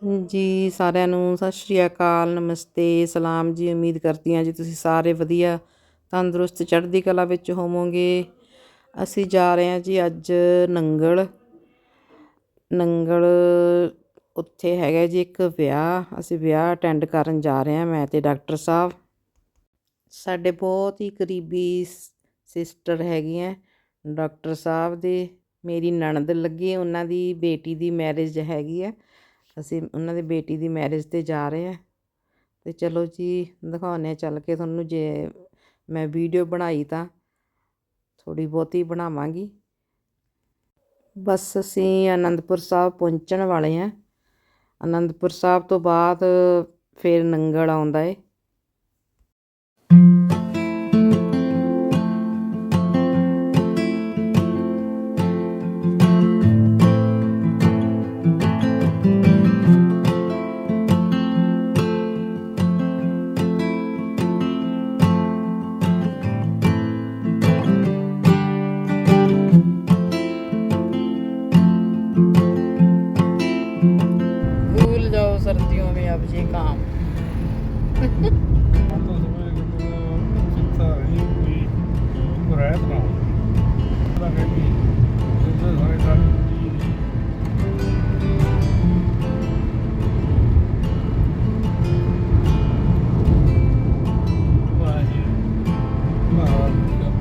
ਜੀ, ਸਾਰਿਆਂ ਨੂੰ ਸਤਿ ਸ਼੍ਰੀ ਅਕਾਲ, ਨਮਸਤੇ, ਸਲਾਮ ਜੀ, ਉਮੀਦ ਕਰਦੀ ਹਾਂ ਜੀ ਤੁਸੀਂ ਸਾਰੇ ਵਧੀਆ, ਤੰਦਰੁਸਤ, ਚੜ੍ਹਦੀ ਕਲਾ ਵਿੱਚ ਹੋਵੋਗੇ। ਅਸੀਂ ਜਾ ਰਹੇ ਹਾਂ ਜੀ ਅੱਜ ਨੰਗਲ ਨੰਗਲ ਉੱਥੇ ਹੈਗਾ ਜੀ ਇੱਕ ਵਿਆਹ, ਅਸੀਂ ਵਿਆਹ ਅਟੈਂਡ ਕਰਨ ਜਾ ਰਹੇ ਹਾਂ, ਮੈਂ ਤੇ ਡਾਕਟਰ ਸਾਹਿਬ। ਸਾਡੇ ਬਹੁਤ ਹੀ ਕਰੀਬੀ ਸਿਸਟਰ ਹੈਗੀਆਂ ਡਾਕਟਰ ਸਾਹਿਬ ਦੇ, ਮੇਰੀ ਨਣਦ ਲੱਗੀ, ਉਹਨਾਂ ਦੀ ਬੇਟੀ ਦੀ ਮੈਰਿਜ ਹੈਗੀ ਹੈ ਅਸੀਂ ਉਹਨਾਂ ਦੀ ਬੇਟੀ ਦੀ ਮੈਰਿਜ 'ਤੇ ਜਾ ਰਹੇ ਹਾਂ। ਅਤੇ ਚਲੋ ਜੀ, ਦਿਖਾਉਂਦੇ ਹਾਂ ਚੱਲ ਕੇ ਤੁਹਾਨੂੰ ਜੇ ਮੈਂ ਵੀਡੀਓ ਬਣਾਈ ਤਾਂ ਥੋੜ੍ਹੀ ਬਹੁਤੀ ਬਣਾਵਾਂਗੀ। ਬਸ ਅਸੀਂ ਆਨੰਦਪੁਰ ਸਾਹਿਬ ਪਹੁੰਚਣ ਵਾਲੇ ਹਾਂ। ਆਨੰਦਪੁਰ ਸਾਹਿਬ ਤੋਂ ਬਾਅਦ ਫਿਰ ਨੰਗਲ ਆਉਂਦਾ ਏ।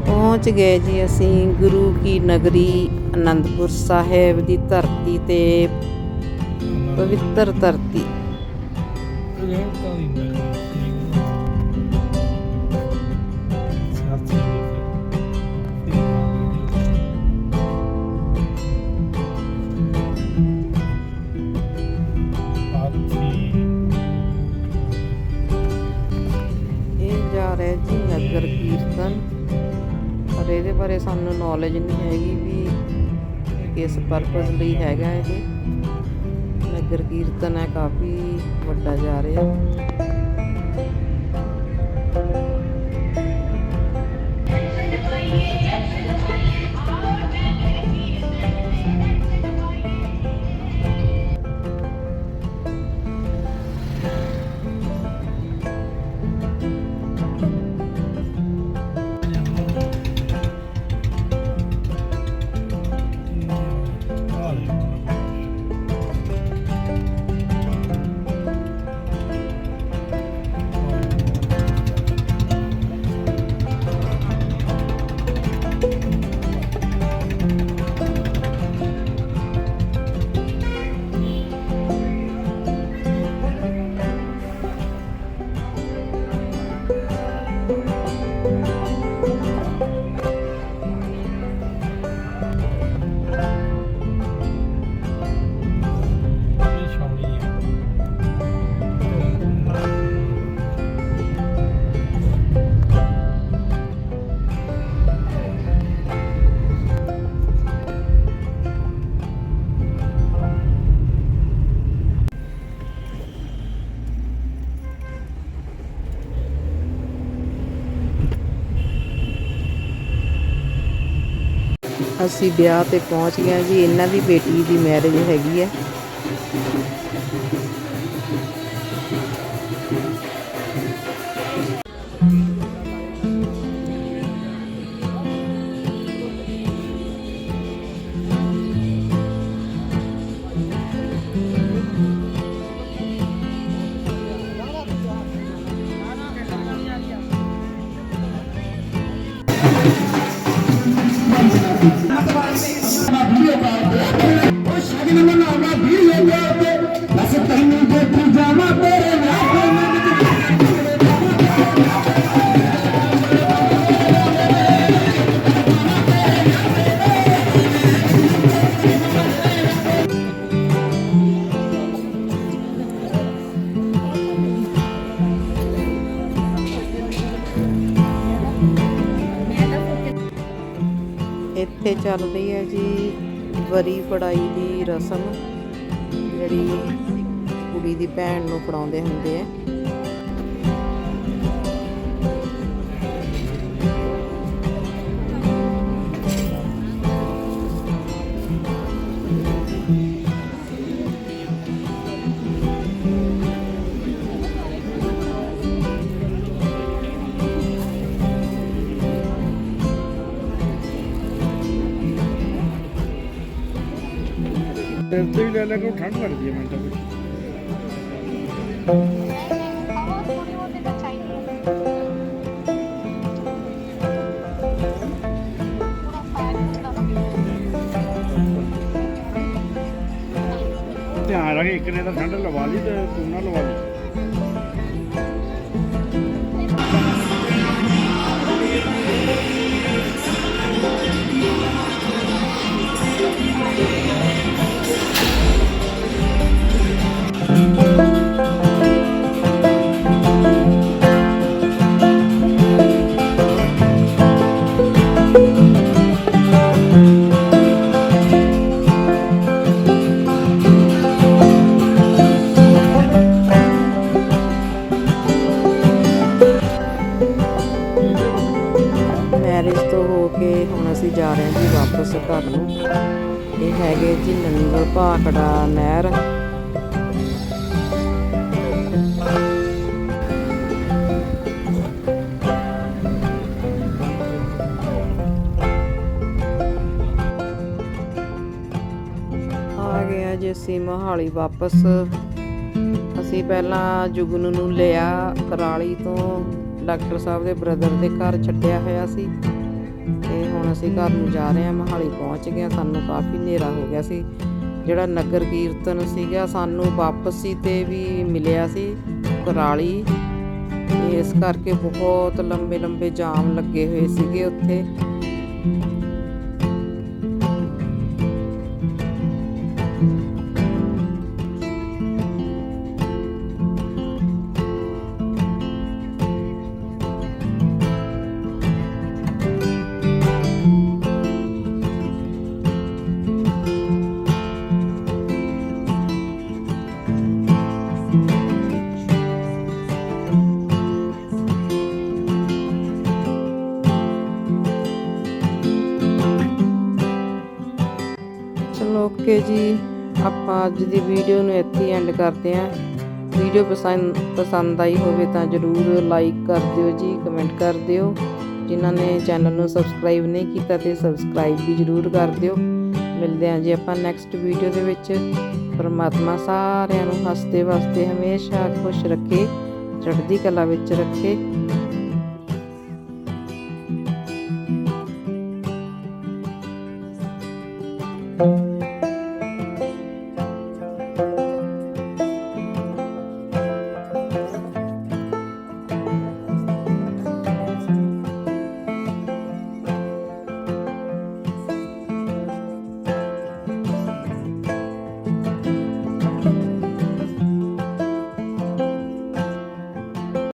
ਪਹੁੰਚ ਗਏ ਜੀ ਅਸੀਂ ਗੁਰੂ ਕੀ ਨਗਰੀ ਅਨੰਦਪੁਰ ਸਾਹਿਬ ਦੀ ਧਰਤੀ ਤੇ ਪਵਿੱਤਰ ਧਰਤੀ। ਇਹ ਜਾ ਜੀ ਨਗਰ ਕੀਰਤਨ। ਪਰ ਇਹਦੇ ਬਾਰੇ ਸਾਨੂੰ ਨੌਲੇਜ ਨਹੀਂ ਹੈਗੀ ਵੀ ਕਿਸ ਪਰਪਸ ਲਈ ਹੈਗਾ ਇਹ। ਨਗਰ ਕੀਰਤਨ ਹੈ ਕਾਫੀ ਵੱਡਾ ਜਾ ਰਿਹਾ। ਅਸੀਂ ਵਿਆਹ ਤੇ ਪਹੁੰਚ ਗਏ ਜੀ ਇਹਨਾਂ ਦੀ ਬੇਟੀ ਦੀ ਮੈਰਿਜ ਹੈਗੀ ਹੈ। ਹੈ ਜੀ ਵਰੀ ਫੜਾਈ ਦੀ ਰਸਮ ਜਿਹੜੀ ਕੁੜੀ ਦੀ ਭੈਣ ਨੂੰ ਫੜਾਉਂਦੇ ਹੁੰਦੇ ਆ। ਸਿਰ ਤੇ ਵੀ ਲੈ ਲੈ ਕੇ ਉਹ ਠੰਡ ਲੱਗਦੀ ਹੈ ਮਿੰਟਾਂ ਵਿੱਚ ਧਿਆਨ ਰੱਖ, ਇੱਕ ਨੇ ਤਾਂ ਠੰਡ ਲਵਾ ਲਈ ਤੇ ਤੂੰ ਨਾ ਲਵਾ ਲਈ। ਵਾਪਸ ਘਰ ਨੂੰ। ਇਹ ਹੈਗੇ ਜੀ ਨੰਗਲ ਭਾਖੜਾ ਨਹਿਰ। ਆ ਗਿਆ ਜੀ ਅਸੀਂ ਮੋਹਾਲੀ ਵਾਪਸ। ਅਸੀਂ ਪਹਿਲਾਂ ਜੁਗਨੂ ਨੂੰ ਲਿਆ ਕਰਾਲੀ ਤੋਂ ਡਾਕਟਰ ਸਾਹਿਬ ਦੇ ਬ੍ਰਦਰ ਦੇ ਘਰ ਛੱਡਿਆ ਹੋਇਆ ਸੀ। ਤੇ ਹੁਣ ਅਸੀਂ ਘਰ ਨੂੰ ਜਾ ਰਹੇ ਹਾਂ, ਮੋਹਾਲੀ ਪਹੁੰਚ ਗਏ ਹਾਂ। ਸਾਨੂੰ ਕਾਫੀ ਹਨੇਰਾ ਹੋ ਗਿਆ ਸੀ। ਜਿਹੜਾ ਨਗਰ ਕੀਰਤਨ ਸੀਗਾ, ਸਾਨੂੰ ਵਾਪਸੀ ਤੇ ਵੀ ਮਿਲਿਆ ਸੀ, ਕਰਾਲੀ। ਤੇ ਇਸ ਕਰਕੇ ਬਹੁਤ ਲੰਬੇ ਲੰਬੇ ਜਾਮ ਲੱਗੇ ਹੋਏ ਸੀਗੇ ਉੱਥੇ। ਓਕੇ ਜੀ ਆਪਾਂ ਅੱਜ ਦੀ ਵੀਡੀਓ ਨੂੰ ਇੱਥੇ ਐਂਡ ਕਰਦੇ ਹਾਂ। ਵੀਡੀਓ ਪਸੰਦ ਪਸੰਦ ਆਈ ਹੋਵੇ ਤਾਂ ਜਰੂਰ ਲਾਈਕ ਕਰ ਦਿਓ ਜੀ ਕਮੈਂਟ ਕਰ ਦਿਓ। ਜਿਨ੍ਹਾਂ ਨੇ ਚੈਨਲ ਨੂੰ ਸਬਸਕ੍ਰਾਈਬ ਨਹੀਂ ਕੀਤਾ ਤੇ ਸਬਸਕ੍ਰਾਈਬ ਵੀ ਜਰੂਰ ਕਰ ਦਿਓ। ਮਿਲਦੇ ਹਾਂ ਜੀ ਆਪਾਂ ਨੈਕਸਟ ਵੀਡੀਓ ਦੇ ਵਿੱਚ। ਪਰਮਾਤਮਾ ਸਾਰਿਆਂ ਨੂੰ ਹੱਸਦੇ ਵਸਦੇ ਹਮੇਸ਼ਾ ਖੁਸ਼ ਰੱਖੇ, ਚੜ੍ਹਦੀ ਕਲਾ ਵਿੱਚ ਰੱਖੇ।